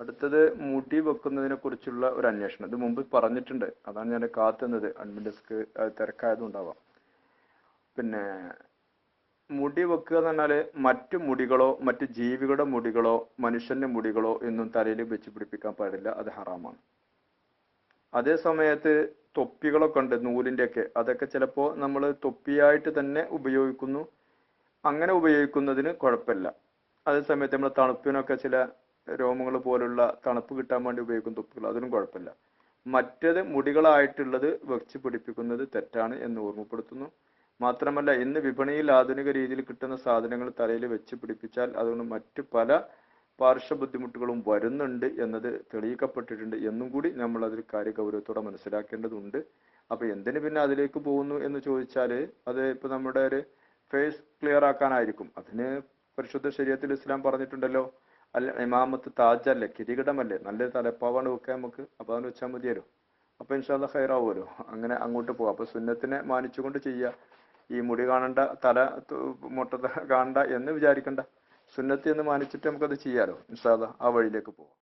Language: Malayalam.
അടുത്തത് മുടി വെക്കുന്നതിനെ കുറിച്ചുള്ള ഒരു അന്വേഷണം. ഇത് മുമ്പ് പറഞ്ഞിട്ടുണ്ട്. അതാണ് ഞാൻ കാത്തുന്നത്. അഡ്മിൻ ഡെസ്ക് തിരക്കായതുണ്ടാവാം പിന്നെ മുടി വെക്കുക എന്ന് പറഞ്ഞാൽ മറ്റു മുടികളോ മറ്റു ജീവികളുടെ മുടികളോ മനുഷ്യന്റെ മുടികളോ എന്നും തലയിൽ വെച്ച് പിടിപ്പിക്കാൻ പാടില്ല. അത് ഹറാമാണ്. അതേ സമയത്ത് തൊപ്പികളൊക്കെ ഉണ്ട് നൂലിന്റെ ഒക്കെ അതൊക്കെ ചിലപ്പോ നമ്മൾ തൊപ്പിയായിട്ട് തന്നെ ഉപയോഗിക്കുന്നു. അങ്ങനെ ഉപയോഗിക്കുന്നതിന് കുഴപ്പമില്ല. അതേ സമയത്ത് നമ്മൾ തണുപ്പിനൊക്കെ ചില രോമങ്ങൾ പോലുള്ള തണുപ്പ് കിട്ടാൻ വേണ്ടി ഉപയോഗിക്കുന്ന തൊപ്പികൾ. അതിനും കുഴപ്പമില്ല. മറ്റേത് മുടികളായിട്ടുള്ളത് വെച്ച് പിടിപ്പിക്കുന്നത് തെറ്റാണ് എന്ന് ഓർമ്മപ്പെടുത്തുന്നു. മാത്രമല്ല ഇന്ന് വിപണിയിൽ ആധുനിക രീതിയിൽ കിട്ടുന്ന സാധനങ്ങൾ തലയിൽ വെച്ച് പിടിപ്പിച്ചാൽ അതുകൊണ്ട് മറ്റു പല പാർശ്വ ബുദ്ധിമുട്ടുകളും വരുന്നുണ്ട് എന്നത് തെളിയിക്കപ്പെട്ടിട്ടുണ്ട് എന്നും കൂടി നമ്മൾ അതിൽ കാര്യഗൗരവത്തോടെ മനസ്സിലാക്കേണ്ടതുണ്ട്. അപ്പൊ എന്തിന് പിന്നെ അതിലേക്ക് പോകുന്നു എന്ന് ചോദിച്ചാൽ അത് ഇപ്പൊ നമ്മുടെ ഒരു ഫേസ് ക്ലിയർ ആക്കാനായിരിക്കും. അതിന് പരിശുദ്ധ ശരീരത്തിൽ ഇസ്ലാം പറഞ്ഞിട്ടുണ്ടല്ലോ അല്ല ഇമാമത്ത് താജല്ലേ കിരീടമല്ലേ നല്ലൊരു തലപ്പാവാണ് വെക്കാൻ നമുക്ക് അപ്പൊ അതൊന്ന് വെച്ചാൽ മതിയല്ലോ. അപ്പൊ ഇൻഷാല്ല ഹൈറാവുമല്ലോ അങ്ങനെ അങ്ങോട്ട് പോവാം. അപ്പൊ സുന്നത്തിനെ മാനിച്ചുകൊണ്ട് ചെയ്യുക. ഈ മുടി കാണണ്ട തല മുട്ട കാണണ്ട എന്ന് വിചാരിക്കണ്ട. സുന്നത്തി എന്ന് മാനിച്ചിട്ട് നമുക്കത് ചെയ്യാലോ. ഇൻഷാല്ല ആ വഴിയിലേക്ക് പോവാം.